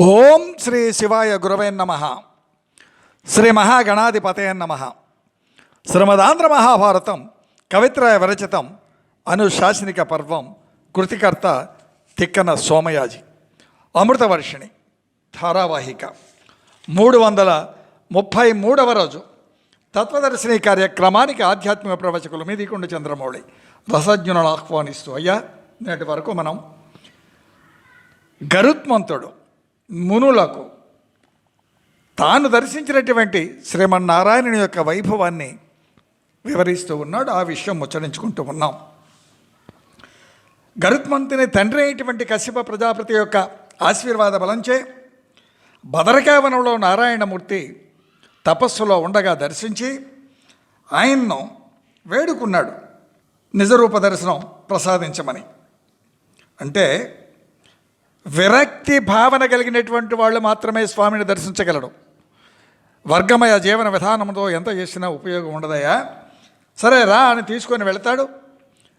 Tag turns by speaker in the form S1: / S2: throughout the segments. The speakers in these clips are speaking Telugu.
S1: ఓం శ్రీ శివాయ గురవే నమ. శ్రీ మహాగణాధిపతే నమ. శ్రీమదాంధ్ర మహాభారతం కవిత్రయ విరచితం అనుశాసనిక పర్వం కృతికర్త తిక్కన సోమయాజి. అమృతవర్షిణి ధారావాహిక. మూడు వందల ముప్పై మూడవ రోజు. తత్వదర్శిని కార్యక్రమానికి ఆధ్యాత్మిక ప్రవచకులు మీదికొండ చంద్రమౌళి. రసజ్ఞులను ఆహ్వానిస్తూ అయ్యా నేటి వరకు మనం గరుత్మంతుడు మునులకు తాను దర్శించినటువంటి శ్రీమన్నారాయణుని యొక్క వైభవాన్ని వివరిస్తూ ఉన్నాడు. ఆ విషయం ముచ్చరించుకుంటూ ఉన్నాం. గరుత్మంతుని తండ్రి అయినటువంటి కశ్యప ప్రజాపతి యొక్క ఆశీర్వాద బలంచే భద్రకావనంలో నారాయణమూర్తి తపస్సులో ఉండగా దర్శించి ఆయన్ను వేడుకున్నాడు. నిజరూప దర్శనం ప్రసాదించమని. అంటే విరక్తి భావన కలిగినటువంటి వాళ్ళు మాత్రమే స్వామిని దర్శించగలడు వర్గమయ జీవన విధానంతో ఎంత చేసినా ఉపయోగం ఉండదయా? సరే రా అని తీసుకొని వెళతాడు.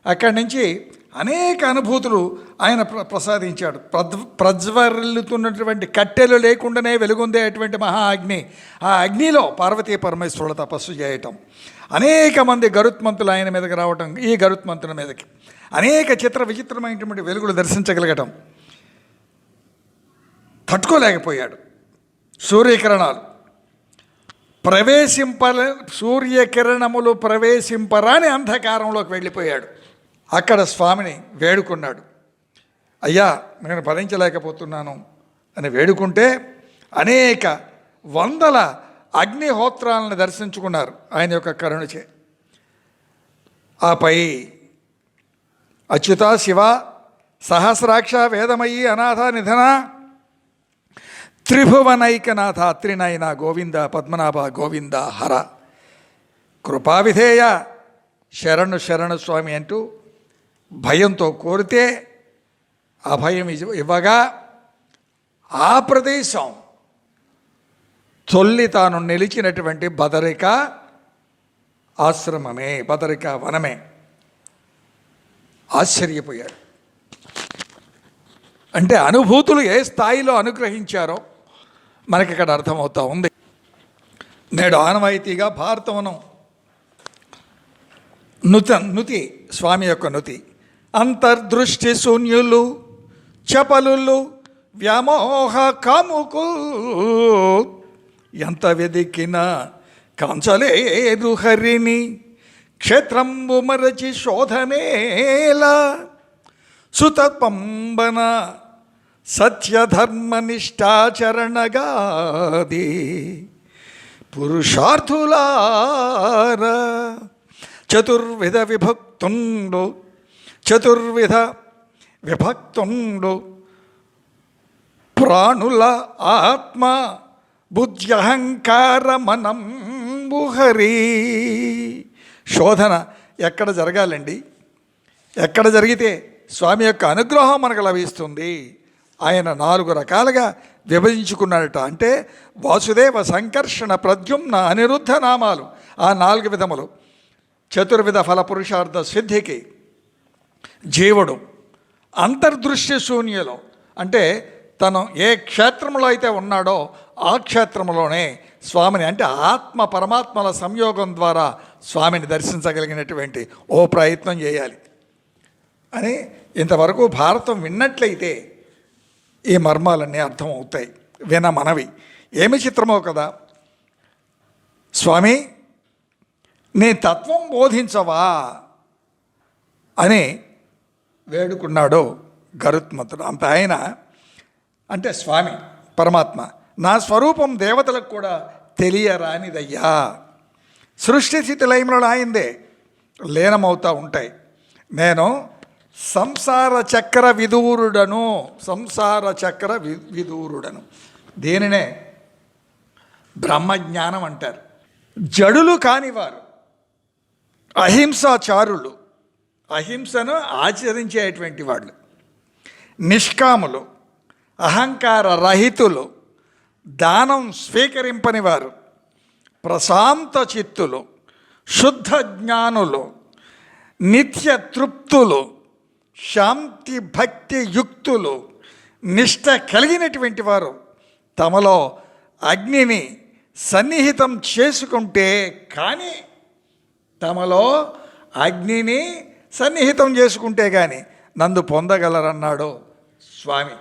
S1: అక్కడి నుంచి అనేక అనుభూతులు ఆయన ప్ర ప్రసాదించాడు. ప్రజ్వ ప్రజ్వరిల్లుతున్నటువంటి కట్టెలు లేకుండానే వెలుగొందేటువంటి మహా అగ్ని. ఆ అగ్నిలో పార్వతీ పరమేశ్వరుడు తపస్సు చేయటం. అనేక మంది గరుత్మంతులు ఆయన మీదకి రావటం ఈ గరుత్మంతుల మీదకి. అనేక చిత్ర విచిత్రమైనటువంటి వెలుగులు దర్శించగలగటం. తట్టుకోలేకపోయాడు. సూర్యకిరణాలు. ప్రవేశింప సూర్యకిరణములు ప్రవేశింపరాని అంధకారంలోకి వెళ్ళిపోయాడు. అక్కడ స్వామిని వేడుకున్నాడు. అయ్యా నేను భరించలేకపోతున్నాను అని వేడుకుంటే అనేక వందల అగ్నిహోత్రాలను దర్శించుకున్నారు ఆయన యొక్క కరుణచే. ఆపై అచ్యుత శివ సహస్రాక్ష వేదమయ్యి అనాథ నిధన త్రిభువనైకనాథ త్రినయన గోవింద పద్మనాభ గోవింద హర. కృపావిధేయ శరణు శరణు స్వామి అంటూ భయంతో కోరితే అభయం ఇవ్వ- ఇవ్వగా ఆ ప్రదేశం తొల్లి తాను నిలిచినటువంటి బదరిక ఆశ్రమమే బదరిక వనమే. ఆశ్చర్యపోయాడు అంటే అనుభూతులు ఏ స్థాయిలో అనుగ్రహించారో మనకి ఇక్కడ అర్థమవుతా ఉంది. నేడు ఆనవాయితీగా భారతవనం నుత నుతి స్వామి యొక్క నుతి. అంతర్దృష్టి శూన్యులు చపలులు వ్యామోహ కాముకు. ఎంత వెదికినా కాంచలేరు హరిని క్షేత్రంబు మరచి శోధనేలా సుతపంబన సత్యధర్మ నిష్ఠాచరణగాది పురుషార్థులారా చతుర్విధ విభక్తుండు చతుర్విధ విభక్తుండు ప్రాణుల ఆత్మ బుద్ధ్యహంకార మనం బుహరి శోధన ఎక్కడ జరగాలండి? ఎక్కడ జరిగితే స్వామి యొక్క అనుగ్రహం మనకు లభిస్తుంది? ఆయన నాలుగు రకాలుగా విభజించుకున్నాడట. అంటే వాసుదేవ సంకర్షణ ప్రద్యుమ్న అనిరుద్ధ నామాలు ఆ నాలుగు విధములు. చతుర్విధ ఫల పురుషార్థ సిద్ధికి జీవుడు అంతర్దృశ్య శూన్యలో. అంటే తను ఏ క్షేత్రంలో అయితే ఉన్నాడో ఆ క్షేత్రంలోనే స్వామిని అంటే ఆత్మ పరమాత్మల సంయోగం ద్వారా స్వామిని దర్శించగలిగినటువంటి ఓ ప్రయత్నం చేయాలి. అని ఇంతవరకు భారతం విన్నట్లయితే ఈ మర్మాలన్నీ అర్థమవుతాయి. విన మనవి. ఏమి చిత్రమో కదా? స్వామి నీ తత్వం బోధించవా? అని వేడుకున్నాడు గరుత్మంతుడు. అంత ఆయన అంటే స్వామి పరమాత్మ నా స్వరూపం దేవతలకు కూడా తెలియరానిదయ్యా. సృష్టి స్థితి లయములు ఆయిందే లీనమవుతూ ఉంటాయి. నేను సంసార చక్ర విదూరుడను సంసార చక్ర వి విదూరుడను. దేనినే? బ్రహ్మజ్ఞానం అంటారు. జడులు కానివారు అహింసాచారులు అహింసను ఆచరించేటువంటి వాళ్ళు నిష్కాములు అహంకార రహితులు దానం స్వీకరింపని వారు ప్రశాంత చిత్తులు శుద్ధ జ్ఞానులు నిత్య తృప్తులు శాంతి భక్తి యుక్తులు నిష్ట కలిగినటువంటి వారు తమలో అగ్నిని సన్నిహితం చేసుకుంటే కానీ తమలో అగ్నిని సన్నిహితం చేసుకుంటే కానీ నందు పొందగలరన్నాడు స్వామి.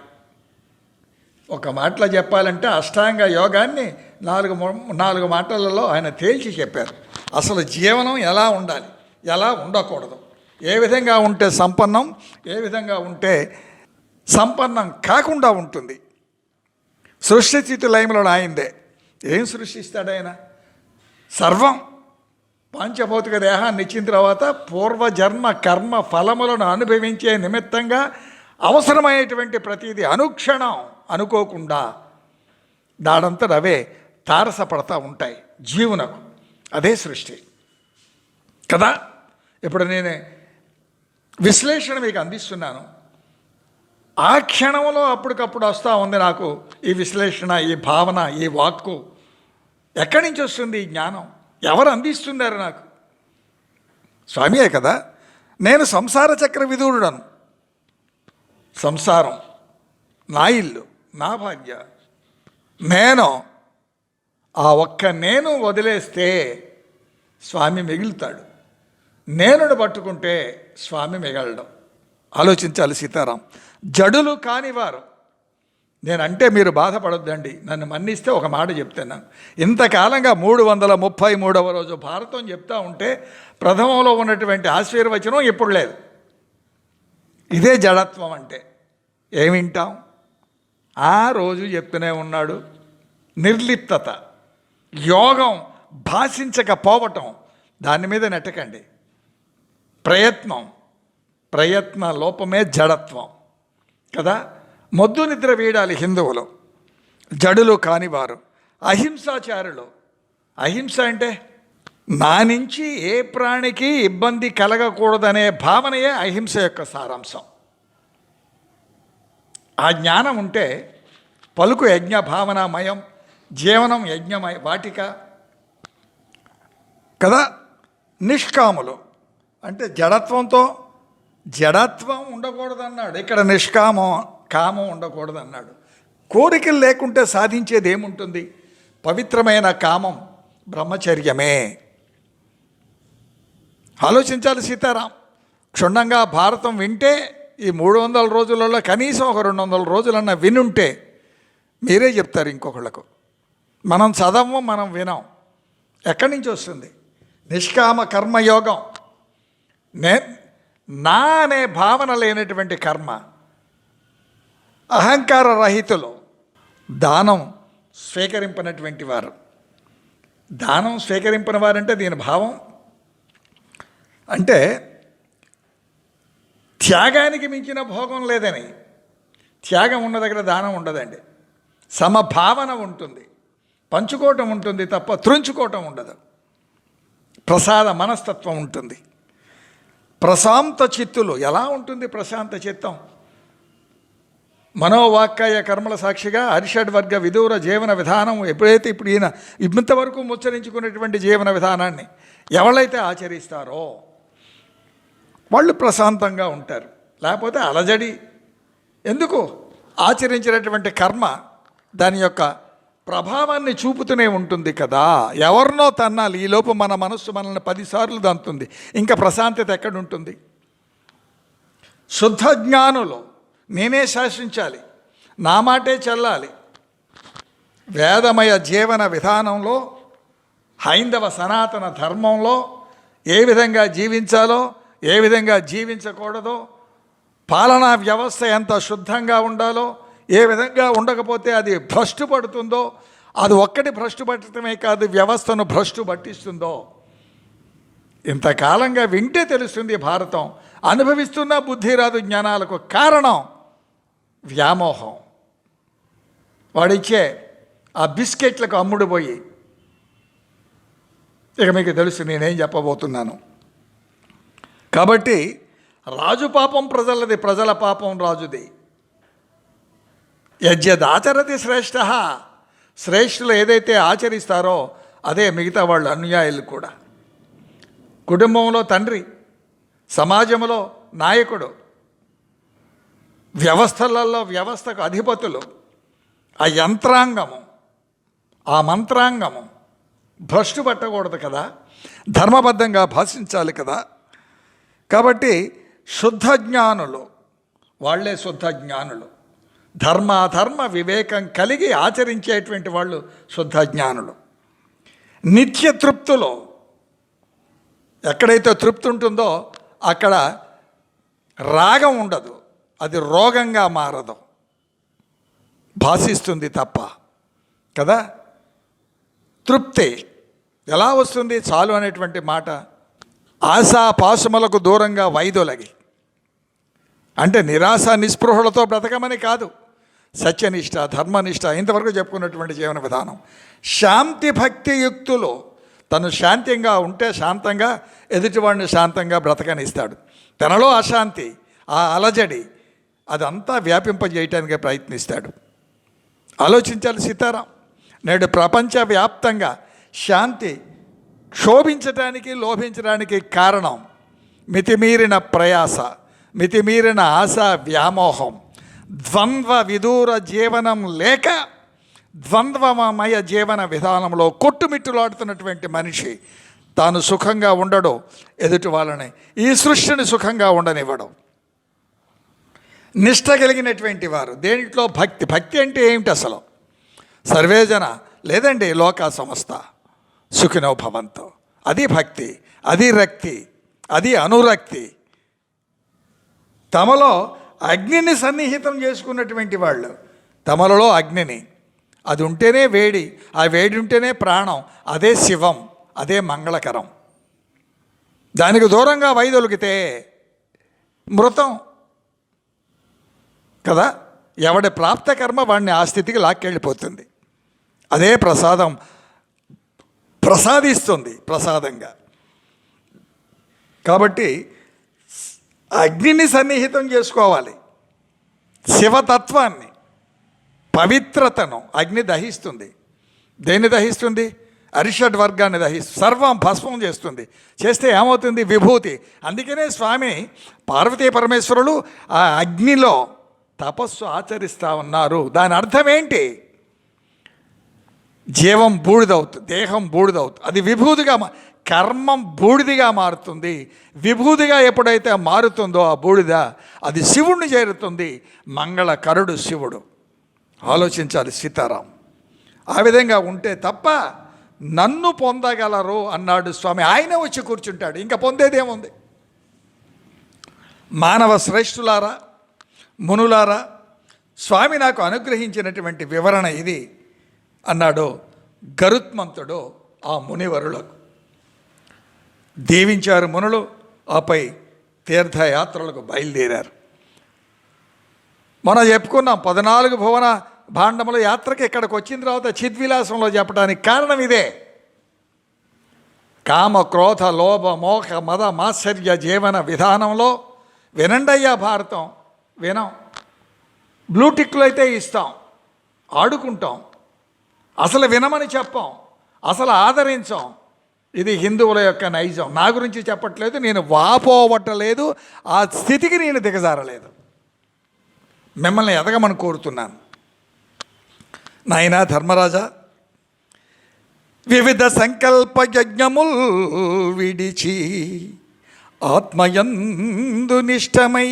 S1: ఒక మాటలో చెప్పాలంటే అష్టాంగ యోగాన్ని నాలుగు నాలుగు మాటలలో ఆయన తేల్చి చెప్పారు. అసలు జీవనం ఎలా ఉండాలి? ఎలా ఉండకూడదు? ఏ విధంగా ఉంటే సంపన్నం ఏ విధంగా ఉంటే సంపన్నం కాకుండా ఉంటుంది. సృష్టి స్థితి లయములో ఏం సృష్టిస్తాడు ఆయన సర్వం. పంచభౌతిక దేహాన్ని ఇచ్చిన తర్వాత పూర్వజన్మ కర్మ ఫలములను అనుభవించే నిమిత్తంగా అవసరమైనటువంటి ప్రతిదీ అనుక్షణం అనుకోకుండా దాడంతా అవే తారసపడతా ఉంటాయి. జీవునకు. అదే సృష్టి. కదా? ఇప్పుడు నేను విశ్లేషణ మీకు అందిస్తున్నాను. ఆ క్షణంలో అప్పటికప్పుడు వస్తూ ఉంది నాకు ఈ విశ్లేషణ ఈ భావన ఈ వాక్కు. ఎక్కడి నుంచి వస్తుంది ఈ జ్ఞానం? ఎవరు అందిస్తున్నారు నాకు? స్వామియే కదా. నేను సంసార చక్ర విధుడను సంసారం. నా ఇల్లు నా భాగ్య. నేను ఆ ఒక్క నేను వదిలేస్తే స్వామి మిగులుతాడు. నేనును పట్టుకుంటే స్వామి మిగలడం. ఆలోచించాలి సీతారాం. జడులు కానివారు. నేనంటే మీరు బాధపడొద్దండి. నన్ను మన్నిస్తే ఒక మాట చెప్తున్నాను. ఇంతకాలంగా మూడు వందల ముప్పై మూడవ రోజు భారతం చెప్తా ఉంటే ప్రథమంలో ఉన్నటువంటి ఆశీర్వచనం ఇప్పుడు లేదు. ఇదే జడత్వం అంటే. ఏం ఆ రోజు చెప్తూనే ఉన్నాడు. నిర్లిప్తత. యోగం భాషించకపోవటం. దాని మీద నెట్టకండి. ప్రయత్నం ప్రయత్న లోపమే జడత్వం కదా? మొద్దు నిద్ర వేయడాలి హిందువులు జడులు కానివారు అహింసాచారులు. అహింస అంటే నా నుంచి ఏ ప్రాణికి ఇబ్బంది కలగకూడదనే భావనయే అహింస యొక్క సారాంశం. ఆ జ్ఞానం ఉంటే పలుకు యజ్ఞ భావనామయం జీవనం యజ్ఞమయ వాటిక కదా? నిష్కాములు. అంటే జడత్వంతో జడత్వం ఉండకూడదన్నాడు. ఇక్కడ నిష్కామం కామం ఉండకూడదన్నాడు. కోరికలు లేకుంటే సాధించేది ఏముంటుంది? పవిత్రమైన కామం బ్రహ్మచర్యమే. ఆలోచించాలి సీతారాం. క్షుణ్ణంగా భారతం వింటే ఈ మూడు వందల రోజులలో కనీసం ఒక రెండు వందల రోజులన్న వినుంటే మీరే చెప్తారు ఇంకొకళ్ళకు. మనం చదవం మనం వినం. ఎక్కడి నుంచి వస్తుంది? నిష్కామ కర్మయోగం. నే నా అనే భావన లేనటువంటి కర్మ అహంకార రహితులు దానం స్వీకరింపనటువంటి వారు. దానం స్వీకరింపని వారంటే దీని భావం? అంటే త్యాగానికి మించిన భోగం లేదని. త్యాగం ఉన్న దగ్గర దానం ఉండదండి. సమభావన ఉంటుంది. పంచుకోవటం ఉంటుంది తప్ప త్రుంచుకోవటం ఉండదు. ప్రసాద మనస్తత్వం ఉంటుంది. ప్రశాంత చిత్తులు. ఎలా ఉంటుంది ప్రశాంత చిత్తం? మనోవాక్కాయ కర్మల సాక్షిగా అరిషడ్ వర్గ విదూర జీవన విధానం ఎప్పుడైతే ఇప్పుడు ఈయన ఇంతవరకు ముచ్చరించుకున్నటువంటి జీవన విధానాన్ని ఎవరైతే ఆచరిస్తారో వాళ్ళు ప్రశాంతంగా ఉంటారు. లేకపోతే అలజడి. ఎందుకు? ఆచరించినటువంటి కర్మ దాని యొక్క ప్రభావాన్ని చూపుతూనే ఉంటుంది కదా. ఎవరినో తన్నాలి. ఈలోపు మన మనస్సు మనల్ని పదిసార్లు దంతుంది. ఇంకా ప్రశాంతత ఎక్కడుంటుంది? శుద్ధ జ్ఞానులు. నేనే శాసించాలి. నా మాటే చెల్లాలి. వేదమయ జీవన విధానంలో హైందవ సనాతన ధర్మంలో ఏ విధంగా జీవించాలో ఏ విధంగా జీవించకూడదో పాలనా వ్యవస్థ ఎంత శుద్ధంగా ఉండాలో ఏ విధంగా ఉండకపోతే అది భ్రష్టు పడుతుందో అది ఒక్కటి భ్రష్టు పట్టడమే కాదు వ్యవస్థను భ్రష్టు పట్టిస్తుందో. ఇంతకాలంగా వింటే తెలుస్తుంది భారతం. అనుభవిస్తున్న బుద్ధి రాదు జ్ఞానాలకు కారణం వ్యామోహం. వాడిచ్చే ఆ బిస్కెట్లకు అమ్ముడు పోయి. ఇక మీకు తెలుసు నేనేం చెప్పబోతున్నాను. కాబట్టి రాజు పాపం ప్రజలది ప్రజల పాపం రాజుది. యజ్ఞదాచరతి శ్రేష్ఠ శ్రేష్ఠులు ఏదైతే ఆచరిస్తారో అదే మిగతా వాళ్ళు అనుయాయులు కూడా. కుటుంబంలో తండ్రి సమాజంలో నాయకుడు వ్యవస్థలలో వ్యవస్థకు అధిపతులు ఆ యంత్రాంగము ఆ మంత్రాంగము భ్రష్టు పట్టకూడదు కదా ధర్మబద్ధంగా భాషించాలి కదా. కాబట్టి శుద్ధ జ్ఞానులు వాళ్ళే శుద్ధ జ్ఞానులు ధర్మాధర్మ వివేకం కలిగి ఆచరించేటువంటి వాళ్ళు శుద్ధ జ్ఞానులు. నిత్య తృప్తులో. ఎక్కడైతే తృప్తి ఉంటుందో అక్కడ రాగం ఉండదు. అది రోగంగా మారదు. భాషిస్తుంది తప్ప. కదా? తృప్తి. ఎలా వస్తుంది? చాలు అనేటువంటి మాట ఆశా పాశములకు దూరంగా వైదొలగి. అంటే నిరాశ నిస్పృహలతో బ్రతకమని కాదు. సత్యనిష్ట ధర్మనిష్ట ఇంతవరకు చెప్పుకున్నటువంటి జీవన విధానం. శాంతి భక్తి యుక్తులు తను శాంతంగా ఉంటే శాంతంగా ఎదుటివాడిని శాంతంగా బ్రతకనిస్తాడు. తనలో అశాంతి ఆ అలజడి అదంతా వ్యాపింపజేయటానికి ప్రయత్నిస్తాడు. ఆలోచించాలి సీతారాం నేడు ప్రపంచవ్యాప్తంగా శాంతి క్షోభించటానికి లోభించడానికి కారణం మితిమీరిన ప్రయాస మితిమీరిన ఆశ వ్యామోహం. ద్వంద్వ విదూర జీవనం లేక ద్వంద్వమయ జీవన విధానంలో కొట్టుమిట్టులాడుతున్నటువంటి మనిషి తాను సుఖంగా ఉండడు ఎదుటి వాళ్ళని. ఈ సృష్టిని సుఖంగా ఉండనివ్వడం. నిష్ట కలిగినటువంటి వారు దేంట్లో భక్తి భక్తి అంటే ఏమిటి అసలు? సర్వేజన లేదండి లోకా సంస్థ సుఖినో భవంతో. అది భక్తి అది రక్తి అది అనురక్తి. తమలో అగ్నిని సన్నిహితం చేసుకున్నటువంటి వాళ్ళు. తమలలో అగ్నిని. అది ఉంటేనే వేడి ఆ వేడి ఉంటేనే ప్రాణం అదే శివం అదే మంగళకరం. దానికి దూరంగా వైదొలికితే మృతం. కదా? ఎవడి ప్రాప్త కర్మ వాడిని ఆ స్థితికి లాక్కెళ్ళిపోతుంది. అదే ప్రసాదం ప్రసాదిస్తుంది ప్రసాదంగా. కాబట్టి అగ్నిని సన్నిహితం చేసుకోవాలి. శివతత్వాన్ని పవిత్రతను అగ్ని దహిస్తుంది. దేన్ని దహిస్తుంది? అరిషడ్ వర్గాన్ని దహిస్తుంది సర్వం భస్మం చేస్తుంది. చేస్తే ఏమవుతుంది? విభూతి. అందుకనే స్వామి పార్వతీ పరమేశ్వరులు ఆ అగ్నిలో తపస్సు ఆచరిస్తూ ఉన్నారు. దాని అర్థం ఏంటి? జీవం బూడిదవుతుంది దేహం బూడిదవుతుంది అది విభూతిగా కర్మం బూడిదిగా మారుతుంది. విభూదిగా ఎప్పుడైతే మారుతుందో ఆ బూడిద అది శివుణ్ణి చేరుతుంది. మంగళకరుడు శివుడు. ఆలోచించాలి సీతారాం. ఆ విధంగా ఉంటే తప్ప నన్ను పొందగలరు అన్నాడు స్వామి. ఆయనే వచ్చి కూర్చుంటాడు. ఇంకా పొందేదేముంది? మానవ శ్రేష్ఠులారా మునులారా స్వామి నాకు అనుగ్రహించినటువంటి వివరణ ఇది అన్నాడు గరుత్మంతుడు ఆ మునివరులకు. దీవించారు మునులు ఆపై తీర్థయాత్రలకు బయలుదేరారు. మనం చెప్పుకున్నాం పద్నాలుగు భువన భాండముల యాత్రకి ఇక్కడికి వచ్చిన తర్వాత చిద్విలాసంలో చెప్పడానికి కారణం ఇదే. కామ క్రోధ లోభ మోహ మద మాత్సర్య జీవన విధానంలో వినండయ్యా భారతం వినం. బ్లూటిక్లు అయితే ఇస్తాం ఆడుకుంటాం అసలు వినమని చెప్పాం అసలు ఆదరించాం ఇది హిందువుల యొక్క నైజం. నా గురించి చెప్పట్లేదు నేను వాపోవట్టలేదు ఆ స్థితికి నేను దిగజారలేదు. మిమ్మల్ని ఎదగమని కోరుతున్నాను. నాయనా ధర్మరాజా వివిధ సంకల్ప యజ్ఞముల్ విడిచి ఆత్మయందు నిష్టమై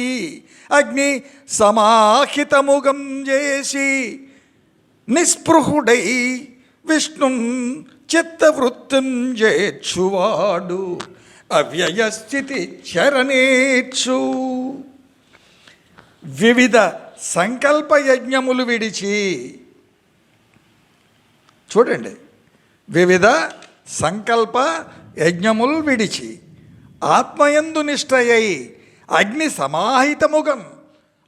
S1: అగ్ని సమాహితముగం చేసి నిస్పృహుడై విష్ణున్ చిత్తవృత్తిం చేర్చువాడు అవ్యయస్థితి చరణేచ్చు. వివిధ సంకల్ప యజ్ఞములు విడిచి చూడండి. వివిధ సంకల్ప యజ్ఞములు విడిచి ఆత్మయందు నిష్టయ్యి అగ్ని సమాహితముగం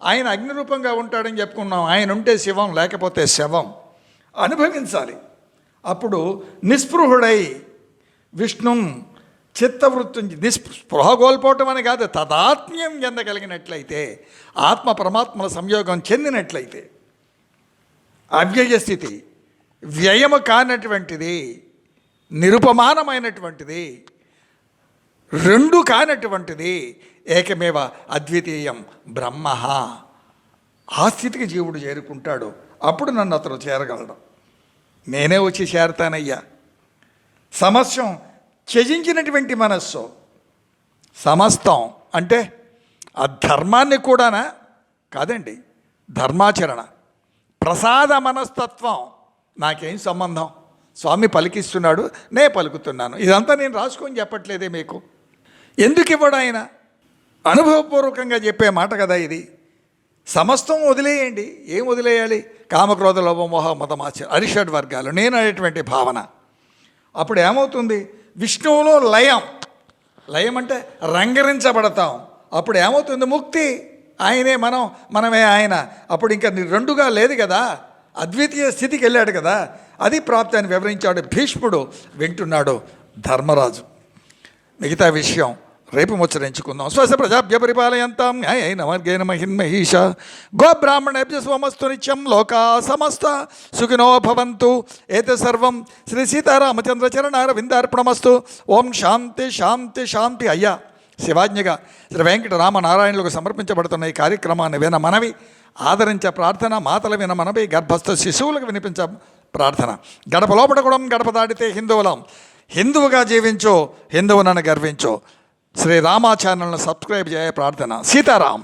S1: ఆయన అగ్ని రూపంగా ఉంటాడని చెప్పుకున్నాం. ఆయన ఉంటే శివం లేకపోతే శవం. అనుభవించాలి. అప్పుడు నిస్పృహుడై విష్ణుం చిత్తవృత్తి నిస్పృహ కోల్పోవటం అని కాదు తదాత్మ్యం చెందగలిగినట్లయితే ఆత్మ పరమాత్మల సంయోగం చెందినట్లయితే అవ్యయ స్థితి వ్యయము కానటువంటిది నిరుపమానమైనటువంటిది రెండు కానటువంటిది ఏకమేవ అద్వితీయం బ్రహ్మ. ఆ స్థితికి జీవుడు చేరుకుంటాడు. అప్పుడు నన్ను అతను చేరగలడు. నేనే వచ్చి చేరతానయ్యా. సమస్యం త్యజించినటువంటి మనస్సు సమస్తం అంటే ఆ ధర్మాన్ని కూడానా? కాదండి ధర్మాచరణ. ప్రసాద మనస్తత్వం నాకేం సంబంధం? స్వామి పలికిస్తున్నాడు నే పలుకుతున్నాను. ఇదంతా నేను రాసుకొని చెప్పట్లేదే మీకు. ఎందుకు ఇవ్వడు ఆయన? అనుభవపూర్వకంగా చెప్పే మాట కదా ఇది. సమస్తం వదిలేయండి. ఏం వదిలేయాలి? కామక్రోధ లోభమోహ మతమాచ అరిషడ్ వర్గాలు. నేను అనేటువంటి భావన. అప్పుడు ఏమవుతుంది? విష్ణువులో లయం. లయం అంటే రంగరించబడతాం. అప్పుడు ఏమవుతుంది? ముక్తి. ఆయనే మనం మనమే ఆయన. అప్పుడు ఇంకా రెండుగా లేదు కదా? అద్వితీయ స్థితికి వెళ్ళాడు కదా? అది ప్రాప్తి అని వివరించాడు భీష్ముడు. వింటున్నాడు ధర్మరాజు. మిగతా విషయం. రేపు ముచ్చరించుకుందాం. స్వస్థ ప్రజాభ్య పరిపాలయంతాం. న్యాయైన మార్గేణ మహిన్మహీష. గోబ్రాహ్మణేభ్య స్వమస్తు నిత్యం లోకా సమస్త. సుఖినో భవంతు. ఏత సర్వం శ్రీ సీతారామచంద్ర చరణారవిందార్పణమస్తు. ఓం శాంతి శాంతి శాంతి. అయ్యా శివాజ్ఞగా శ్రీ వెంకట రామనారాయణులకు సమర్పించబడుతున్న ఈ కార్యక్రమాన్ని విన మనవి ఆదరించే ప్రార్థన మాతల విన మనవి గర్భస్థ శిశువులకు వినిపించ ప్రార్థన. గడప లోపల కూడా గడప దాటితే హిందువులం. హిందువుగా జీవించో హిందువునని గర్వించో. శ్రీ రామాచార్యులను సబ్స్క్రైబ్ చేయ ప్రార్థన. సీతారాం.